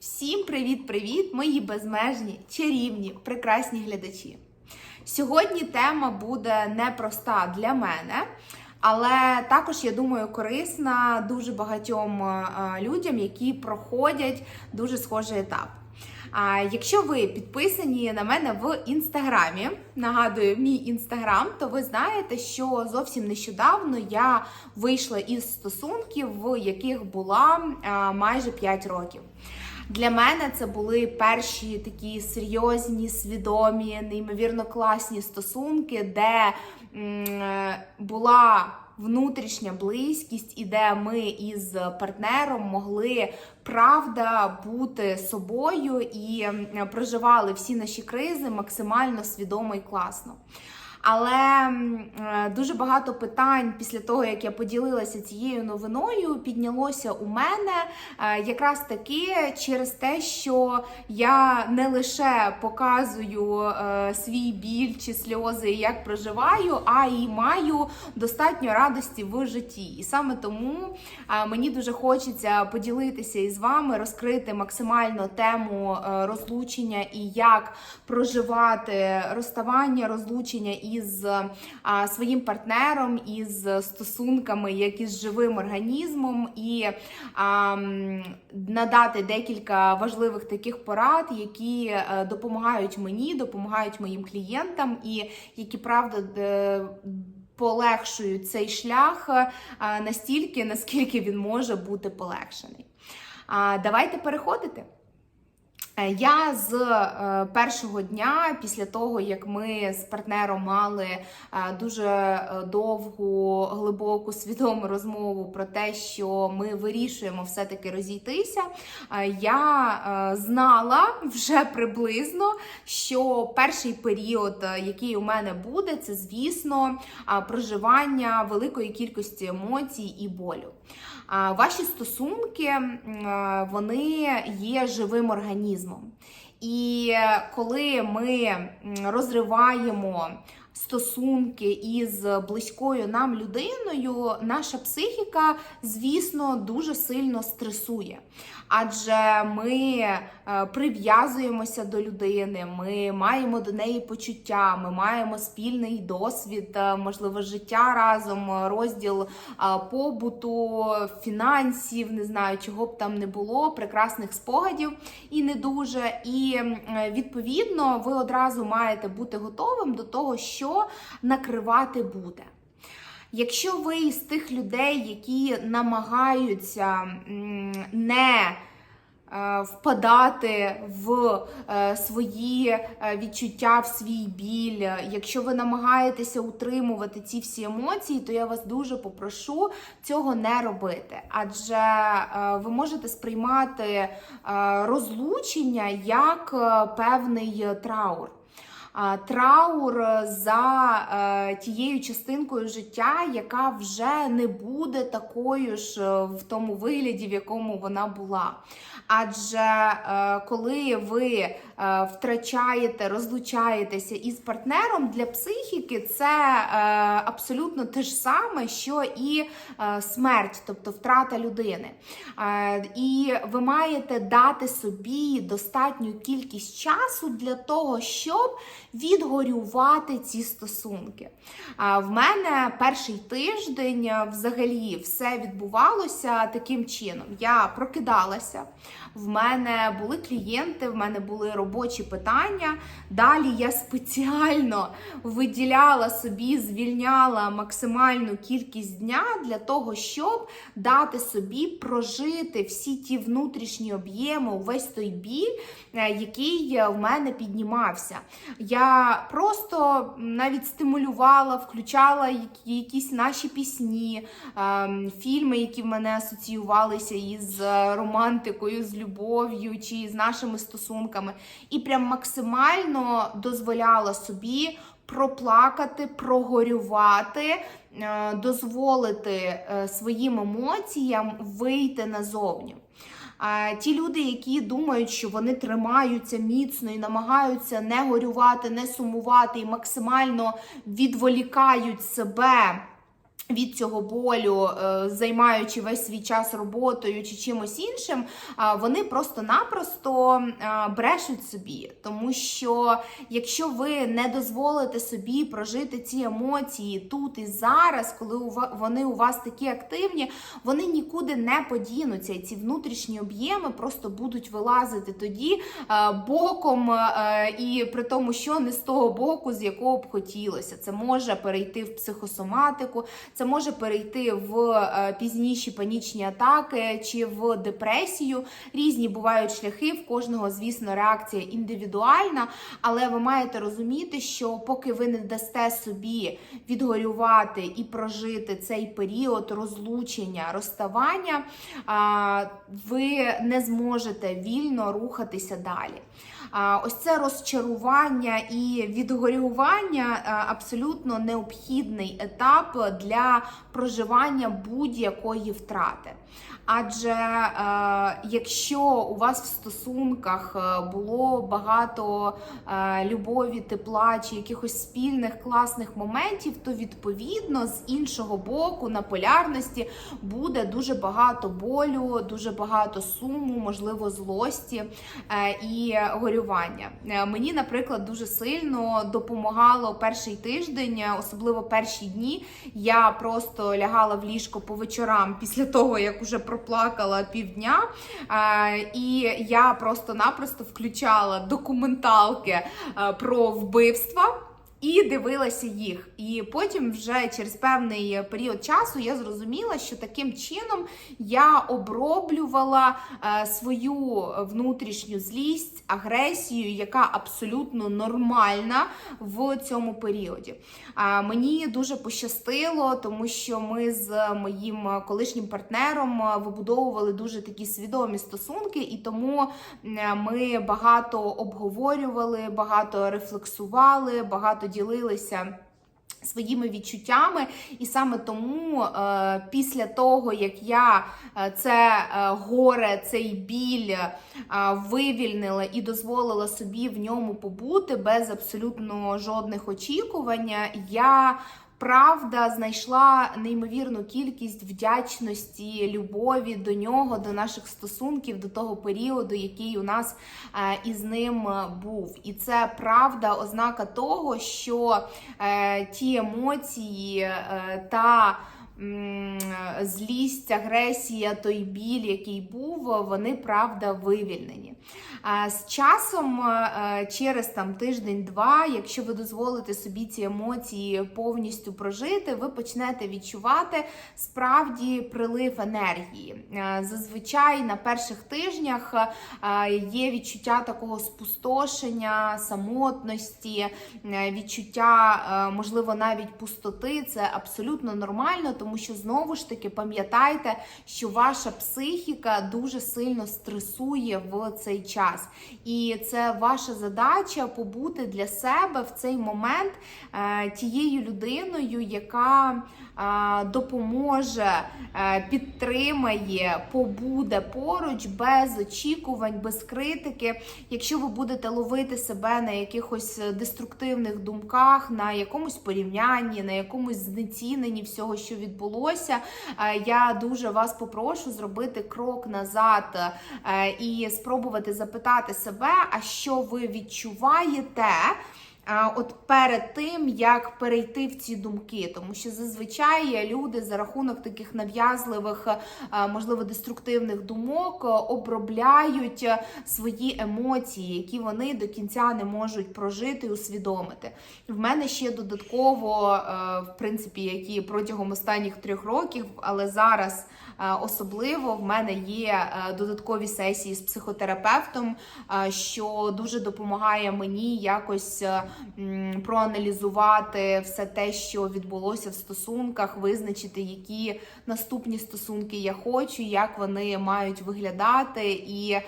Всім привіт-привіт, мої безмежні, чарівні, прекрасні глядачі. Сьогодні тема буде непроста для мене, але також, я думаю, корисна дуже багатьом е, людям, які проходять дуже схожий етап. Якщо ви підписані на мене в інстаграмі, нагадую, мій інстаграм, то ви знаєте, що зовсім нещодавно я вийшла із стосунків, в яких була майже 5 років. Для мене це були перші такі серйозні, свідомі, неймовірно класні стосунки, де е, була внутрішня близькість, і де ми із партнером могли правда бути собою і проживали всі наші кризи максимально свідомо і класно. Але е, дуже багато питань після того, як я поділилася цією новиною, піднялося у мене е, якраз таки через те, що я не лише показую е, свій біль чи сльози, як проживаю, а й маю достатньо радості в житті. І саме тому мені дуже хочеться поділитися із вами, розкрити максимально тему розлучення і як проживати розставання, розлучення із своїм партнером, із стосунками, як із живим організмом, і надати декілька важливих таких порад, які е, допомагають мені, допомагають моїм клієнтам, і які правда. Полегшують цей шлях е, настільки, наскільки він може бути полегшений. Давайте переходити. Е, Я з е, першого дня, після того як ми з партнером мали е, дуже довгу, глибоку, свідому розмову про те, що ми вирішуємо все-таки розійтися, я знала вже приблизно, що перший період, який у мене буде, це звісно проживання великої кількості емоцій і болю. Ваші стосунки вони є живим організмом. І е, коли ми розриваємо стосунки із близькою нам людиною, наша психіка, звісно, дуже сильно стресує. Адже ми е, прив'язуємося до людини, ми маємо до неї почуття, ми маємо спільний досвід, е, можливо, життя разом, розділ е, побуту, фінансів, не знаю, чого б там не було, прекрасних спогадів і не дуже. І відповідно ви одразу маєте бути готовим до того, що накривати буде. Якщо ви із тих людей, які намагаються не е, впадати в е, свої е, відчуття, в свій біль, якщо ви намагаєтеся утримувати ці всі емоції, то я вас дуже попрошу цього не робити. Адже ви можете сприймати розлучення як певний траур. Траур за е, тією частинкою життя, яка вже не буде такою ж е, в тому вигляді, в якому вона була. Адже е, коли ви е, втрачаєте, розлучаєтеся із партнером для психіки, це е, абсолютно те ж саме, що і е, смерть, тобто втрата людини. Е, І ви маєте дати собі достатню кількість часу для того, щоб відгорювати ці стосунки. А в мене перший тиждень взагалі все відбувалося таким чином. Я прокидалася, в мене були клієнти, в мене були робочі питання. Далі я спеціально виділяла собі, звільняла максимальну кількість дня для того, щоб дати собі прожити всі ті внутрішні об'єми, увесь той біль, е, який в мене піднімався. Я просто навіть стимулювала, включала якісь наші пісні, ем, фільми, які в мене асоціювалися із романтикою, з любов'ю чи з нашими стосунками, і прям максимально дозволяла собі. Проплакати, прогорювати, е, дозволити е, своїм емоціям вийти назовні. Ті люди, які думають, що вони тримаються міцно і намагаються не горювати, не сумувати і максимально відволікають себе від цього болю, е, займаючи весь свій час роботою чи чимось іншим, вони просто-напросто брешуть собі. Тому що якщо ви не дозволите собі прожити ці емоції тут і зараз, коли вони у вас такі активні, вони нікуди не подінуться. І ці внутрішні об'єми просто будуть вилазити тоді боком, е, і при тому, що не з того боку, з якого б хотілося. Це може перейти в психосоматику, це може перейти в е, пізніші панічні атаки чи в депресію. Різні бувають шляхи, в кожного, звісно, реакція індивідуальна, але ви маєте розуміти, що поки ви не дасте собі відгорювати і прожити цей період розлучення, розставання, ви не зможете вільно рухатися далі. Ось це розчарування і відгорювання абсолютно необхідний етап для проживання будь-якої втрати. Адже е, якщо у вас в стосунках е, було багато е, любові, тепла чи якихось спільних класних моментів, то відповідно з іншого боку на полярності буде дуже багато болю, дуже багато суму, можливо, злості е, і горювання. Е, Мені, наприклад, дуже сильно допомагало перший тиждень, е, особливо перші дні. Я просто лягала в ліжко по вечорам після того, як уже проплакала півдня. Е, І я просто-напросто включала документалки про вбивства. І дивилася їх. І потім, вже через певний період часу, я зрозуміла, що таким чином я оброблювала е, свою внутрішню злість, агресію, яка абсолютно нормальна в цьому періоді. Мені дуже пощастило, тому що ми з моїм колишнім партнером вибудовували дуже такі свідомі стосунки, і тому е, ми багато обговорювали, багато рефлексували, багато ділилися. Своїми відчуттями, і саме тому е, після того, як я е, це е, горе, цей біль е, вивільнила і дозволила собі в ньому побути без абсолютно жодних очікувань, я правда знайшла неймовірну кількість вдячності, любові до нього, до наших стосунків, до того періоду, який у нас е, із ним е, був. І це правда, ознака того, що е, ті емоції та злість, агресія, той біль, який був, вони правда вивільнені. З часом, е, через там тиждень-два, якщо ви дозволите собі ці емоції повністю прожити, ви почнете відчувати справді прилив енергії. Е, Зазвичай на перших тижнях е, є відчуття такого спустошення, самотності, відчуття, можливо, навіть пустоти. Це абсолютно нормально, тому що знову ж таки пам'ятайте, що ваша психіка дуже сильно стресує в цей час. І це ваша задача побути для себе в цей момент е, тією людиною, яка е, допоможе, е, підтримає, побуде поруч без очікувань, без критики. Якщо ви будете ловити себе на якихось деструктивних думках, на якомусь порівнянні, на якомусь знеціненні всього, що відбулося, е, я дуже вас попрошу зробити крок назад е, і спробувати запитати себе, а що ви відчуваєте. От перед тим як перейти в ці думки, тому що зазвичай люди за рахунок таких нав'язливих, можливо, деструктивних думок обробляють свої емоції, які вони до кінця не можуть прожити і усвідомити. В мене ще додатково, е, в принципі, які протягом останніх трьох років, але зараз е, особливо в мене є е, додаткові сесії з психотерапевтом, е, що дуже допомагає мені якось е, проаналізувати все те, що відбулося в стосунках, визначити, які наступні стосунки я хочу, як вони мають виглядати, і е,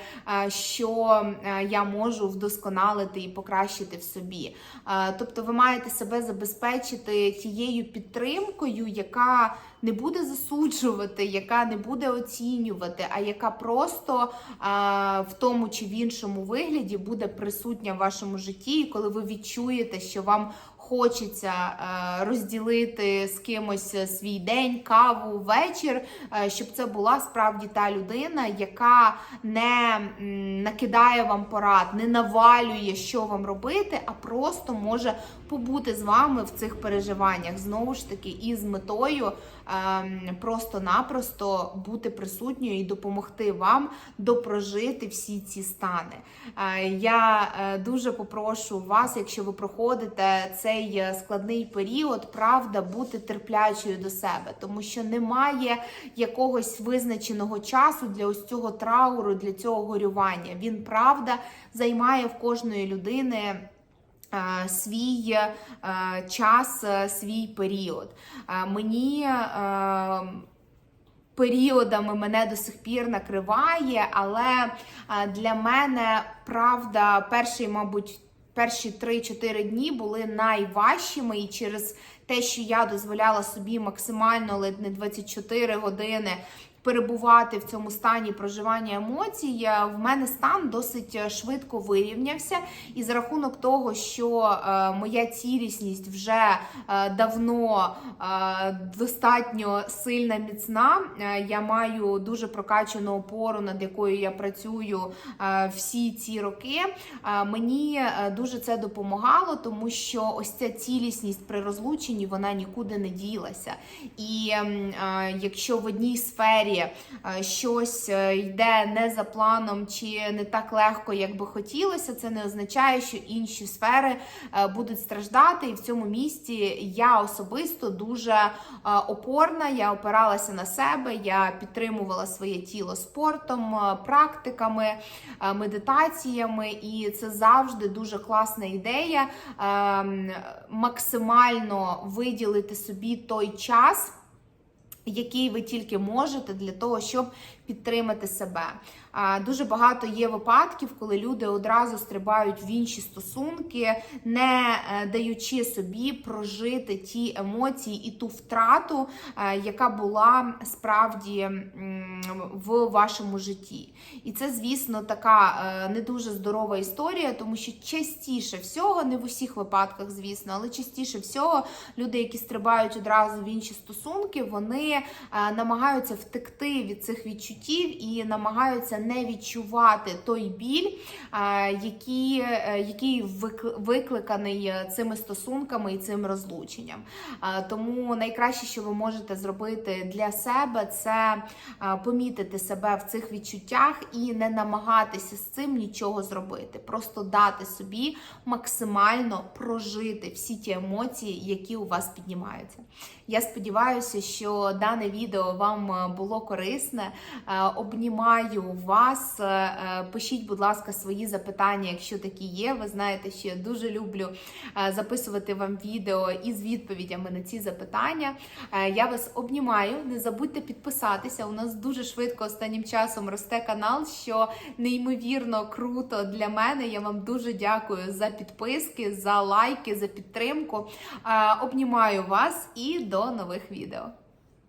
що е, я можу вдосконалити і покращити в собі. Е, Тобто, ви маєте себе забезпечити тією підтримкою, яка не буде засуджувати, яка не буде оцінювати, а яка просто а, в тому чи в іншому вигляді буде присутня в вашому житті, і коли ви відчуєте, що вам хочеться е, розділити з кимось свій день, каву, вечір, е, щоб це була справді та людина, яка не накидає вам порад, не навалює, що вам робити, а просто може побути з вами в цих переживаннях. Знову ж таки, і з метою ем, просто-напросто бути присутньою і допомогти вам допрожити всі ці стани. Е, Я е, дуже попрошу вас, якщо ви проходите цей е, складний період, правда, бути терплячою до себе, тому що немає якогось визначеного часу для ось цього трауру, для цього горювання. Він правда займає в кожної людини. е, Свій е, час, свій період. Мені періодами мене до сих пір накриває, але для мене правда, перший, мабуть, перші 3-4 дні були найважчими, і через те, що я дозволяла собі максимально ледь не 24 години. Перебувати в цьому стані проживання емоцій, е, в мене стан досить е, швидко вирівнявся, і за рахунок того, що е, моя цілісність вже давно достатньо сильна, міцна. я маю дуже прокачану опору, над якою я працюю всі ці роки. Мені дуже це допомагало, тому що ось ця цілісність при розлученні вона нікуди не ділася. І якщо в одній сфері е, щось е, йде не за планом чи не так легко, як би хотілося, це не означає, що інші сфери е, будуть страждати. І в цьому місці я особисто дуже опорна. Я опиралася на себе, я підтримувала своє тіло спортом, практиками, медитаціями, і це завжди дуже класна ідея. ем, Максимально виділити собі той час який ви тільки можете для того, щоб підтримати себе. Дуже багато є випадків, коли люди одразу стрибають в інші стосунки, не е, даючи собі прожити ті емоції і ту втрату, е, яка була справді в вашому житті. І це, звісно, така е, не дуже здорова історія, тому що частіше всього, не в усіх випадках, звісно, але частіше всього люди, які стрибають одразу в інші стосунки, вони намагаються втекти від цих відчуттів і намагаються не відчувати той біль, е, який, е, який викликаний е, цими стосунками і цим розлученням. Е, Тому найкраще, що ви можете зробити для себе, це помітити себе в цих відчуттях і не намагатися з цим нічого зробити. Просто дати собі максимально прожити всі ті емоції, які у вас піднімаються. Я сподіваюся, що дане відео вам було корисне. Е, Обнімаю вас. Е, е, Пишіть, будь ласка, свої запитання, якщо такі є. Ви знаєте, що я дуже люблю записувати вам відео із відповідями на ці запитання. Я вас обнімаю. Не забудьте підписатися. У нас дуже швидко останнім часом росте канал, що неймовірно круто для мене. Я вам дуже дякую за підписки, за лайки, за підтримку. Обнімаю вас і до нових відео.